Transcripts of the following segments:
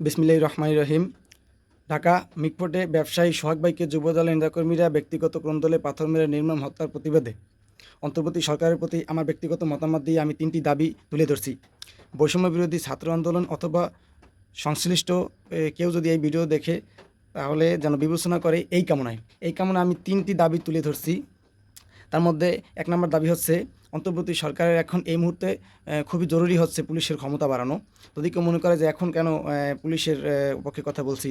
বিসমিল্লাহ রহমান রহিম। ঢাকা মিটফোর্টে ব্যবসায়ী সোহাগ ভাইকে যুবদলের নেতাকর্মীরা ব্যক্তিগত ক্রন্দলে পাথর মেরে নির্মম হত্যার প্রতিবাদে। অন্তর্বর্তী সরকারের প্রতি আমার ব্যক্তিগত মতামত দিয়ে আমি তিনটি দাবি তুলে ধরছি। বৈষম্য বিরোধী ছাত্র আন্দোলন অথবা সংশ্লিষ্ট কেউ যদি এই ভিডিও দেখে, তাহলে যেন বিবেচনা করে এই কামনায়। এই কামনায় আমি তিনটি দাবি তুলে ধরছি। তার মধ্যে এক নম্বর দাবি হচ্ছে অন্তর্বর্তী সরকারের এখন এই মুহূর্তে খুবই জরুরি হচ্ছে পুলিশের ক্ষমতা বাড়ানো। যদি কেউ মনে করে যে এখন কেন পুলিশের পক্ষে কথা বলছি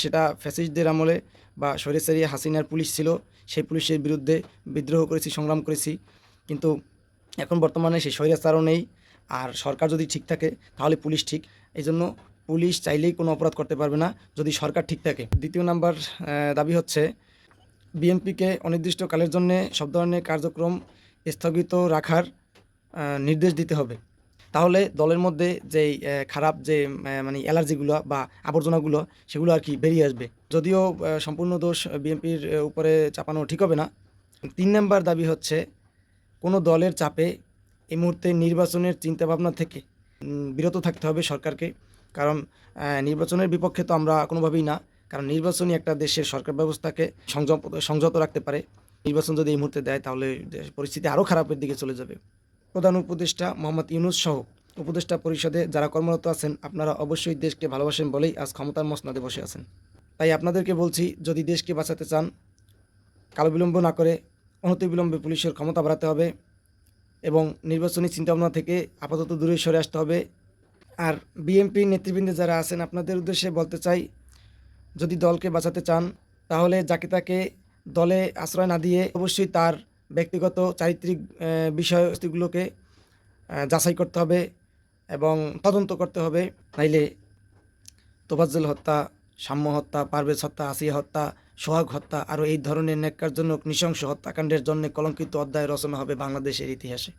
সেটা ফ্যাসিস্টদের আমলে বা সরেসারি হাসিনার পুলিশ ছিল, সেই পুলিশের বিরুদ্ধে বিদ্রোহ করেছি, সংগ্রাম করেছি। কিন্তু এখন বর্তমানে সেই স্বৈরাচারও নেই, আর সরকার যদি ঠিক থাকে, তাহলে পুলিশ ঠিক। এই জন্য পুলিশ চাইলেই কোনো অপরাধ করতে পারবে না, যদি সরকার ঠিক থাকে। দ্বিতীয় নাম্বার দাবি হচ্ছে, বিএনপিকে অনির্দিষ্টকালের জন্য সব ধরনের কার্যক্রম স্থগিত রাখার নির্দেশ দিতে হবে। তাহলে দলের মধ্যে যেই খারাপ যে মানে অ্যালার্জিগুলো বা আবর্জনাগুলো, সেগুলো আর কি বেরিয়ে আসবে। যদিও সম্পূর্ণ দোষ বিএনপির উপরে চাপানো ঠিক হবে না। তিন নম্বর দাবি হচ্ছে, কোনো দলের চাপে এই মুহূর্তে নির্বাচনের চিন্তাভাবনা থেকে বিরত থাকতে হবে সরকারকে। কারণ নির্বাচনের বিপক্ষে তো আমরা কোনোভাবেই না। কারণ নির্বাচনই একটা দেশের সরকার ব্যবস্থাকে সংযম, সংযত রাখতে পারে। নির্বাচন যদি এই মুহূর্তে দেয়, তাহলে পরিস্থিতি আরও খারাপের দিকে চলে যাবে। প্রধান উপদেষ্টা মোহাম্মদ ইউনুস সহ উপদেষ্টা পরিষদে যারা কর্মরত আছেন, আপনারা অবশ্যই দেশকে ভালোবাসেন বলেই আজ ক্ষমতার মসনাদে বসে আছেন। তাই আপনাদেরকে বলছি, যদি দেশকে বাঁচাতে চান, কালো বিলম্ব না করে অনতিবিলম্বে পুলিশের ক্ষমতা বাড়াতে হবে এবং নির্বাচনী চিন্তাভাবনা থেকে আপাতত দূরে সরে আসতে হবে। আর বিএনপি নেতৃবৃন্দে যারা আছেন, আপনাদের উদ্দেশ্যে বলতে চাই, যদি দলকে বাঁচাতে চান, তাহলে যাকে তাকে দলে আশ্রয় না দিয়ে অবশ্যই তার ব্যক্তিগত চারিত্রিক বিষয়গুলোকে যাচাই করতে হবে এবং তদন্ত করতে হবে। নাইলে তোফাজ্জল হত্যা, সাম্য হত্যা, পারভেজ হত্যা, আসিয়া হত্যা, সোহাগ হত্যা, আরও এই ধরনের ন্যাক্কারজনক, নৃশংস হত্যাকাণ্ডের জন্য কলঙ্কিত অধ্যায় রচনা হবে বাংলাদেশের ইতিহাসে।